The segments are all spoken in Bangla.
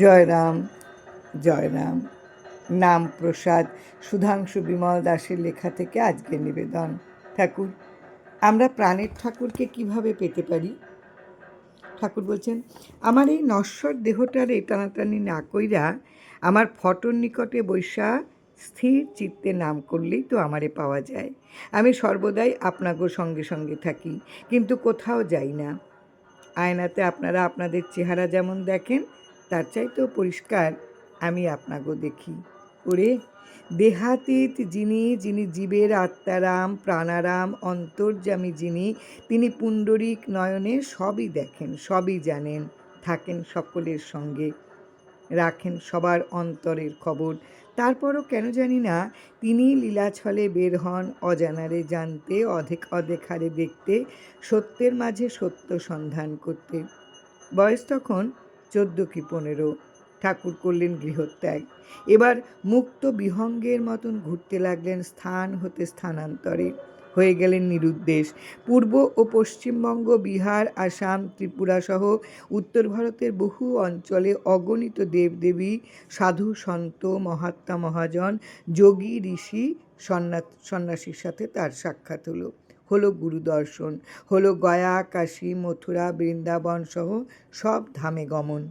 জয়রাম জয়রাম। নাম প্রসাদ সুধাংশু বিমল দাসের লেখা থেকে আজকের নিবেদন। ঠাকুর, আমরা প্রাণের ঠাকুরকে কীভাবে পেতে পারি? ঠাকুর বলছেন, আমার এই নশ্বর দেহটার এই টানাটানি না কইরা আমার ফটোর নিকটে বৈশা স্থির চিত্তে নাম করলেই তো আমারে পাওয়া যায়। আমি সর্বদাই আপনাগো সঙ্গে সঙ্গে থাকি, কিন্তু কোথাও যাই না। আয়নাতে আপনারা আপনাদের চেহারা যেমন দেখেন তার চাইতেও পরিষ্কার আমি আপনাকেও দেখি। ওরে, দেহাতীত যিনি যিনি জীবের আত্মারাম, প্রাণারাম, অন্তর্যামী যিনি, তিনি পুণ্ডরিক নয়নে সবই দেখেন, সবই জানেন, থাকেন সকলের সঙ্গে, রাখেন সবার অন্তরের খবর। তারপরও কেন জানি না, তিনি লীলাছলে বের হন, অজানারে জানতে অধেক অদেখারে দেখতে, সত্যের মাঝে সত্য সন্ধান করতে। বয়স তখন চোদ্দ কি পনেরো। ঠাকুর করলেন গৃহত্যাগ। এবার মুক্ত বিহঙ্গের মতন ঘুরতে লাগলেন স্থান হতে স্থানান্তরে। হয়ে গেলেন নিরুদ্দেশ। পূর্ব ও পশ্চিমবঙ্গ, বিহার, আসাম, ত্রিপুরা সহ উত্তর ভারতের বহু অঞ্চলে অগণিত দেবদেবী, সাধু সন্ত, মহাত্মা মহাজন, যোগী, ঋষি সন্ন্যাস সন্ন্যাসীর সাথে তার সাক্ষাৎ হলো। হলো গুরু দর্শন হলো গয়া, কাশী, মথুরা, বৃন্দাবন সহ সব ধামে গমন।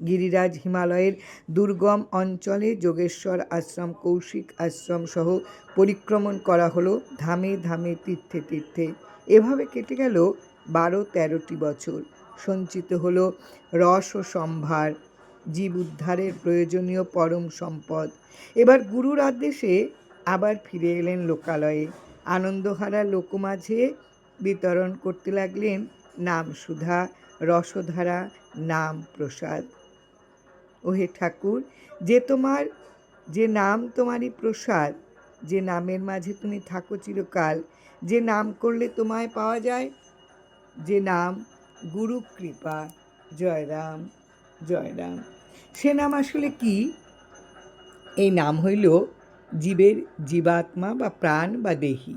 গিরিরাজ হিমালয়ের দুর্গম অঞ্চলে যোগেশ্বর আশ্রম, কৌশিক আশ্রম সহ পরিক্রমণ করা হলো ধামে ধামে তীর্থে তীর্থে। এভাবে কেটে গেল বারো তেরোটি বছর। সঞ্চিত হল রস ও সম্ভার, জীব উদ্ধারের প্রয়োজনীয় পরম সম্পদ। এবার গুরুর আদেশে আবার ফিরে এলেন লোকালয়ে। আনন্দহারা লোকমাঝে বিতরণ করতে লাগলেন নাম সুধা, রসধারা, নাম প্রসাদ। ওহে ঠাকুর, যে তোমার, যে নাম তোমারই প্রসাদ, যে নামের মাঝে তুমি থাকো চিরকাল, যে নাম করলে তোমায় পাওয়া যায়, যে নাম গুরু কৃপা জয়রাম জয়রাম সে নাম আসলে কি? এই নাম হইল জীবের জীবাত্মা বা প্রাণ বা দেহি।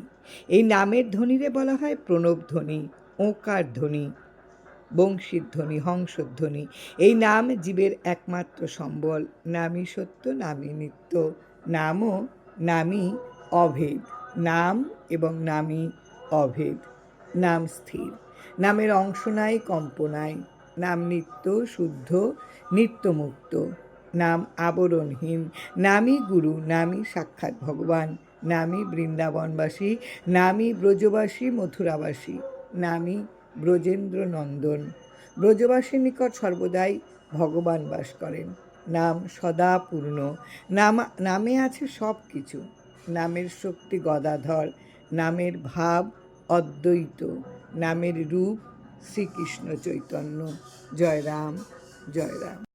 এই নামের ধ্বনিরে বলা হয় প্রণব ধ্বনি, ওঁকার ধ্বনি, বংশীর ধ্বনি হংসধ্বনি এই নাম জীবের একমাত্র সম্বল, নামই সত্য, নামই নিত্য। নামও নামই অভেদ, নাম এবং নামই অভেদ। নাম স্থির, নামের অংশ নাই, কম্প নাই। নাম নিত্য, শুদ্ধ, নিত্যমুক্ত। নাম আবরণহীন। নামই গুরু, নামই সাক্ষাৎ ভগবান, নামই বৃন্দাবনবাসী, নামই ব্রজবাসী, মথুরাবাসী, নামই ব্রজেন্দ্র নন্দন ব্রজবাসীর নিকট সর্বদাই ভগবান বাস করেন। নাম সদা পূর্ণ। নাম, নামে আছে সব কিছু নামের শক্তি গদাধর, নামের ভাব অদ্বৈত, নামের রূপ শ্রীকৃষ্ণ চৈতন্য। জয় রাম জয় রাম।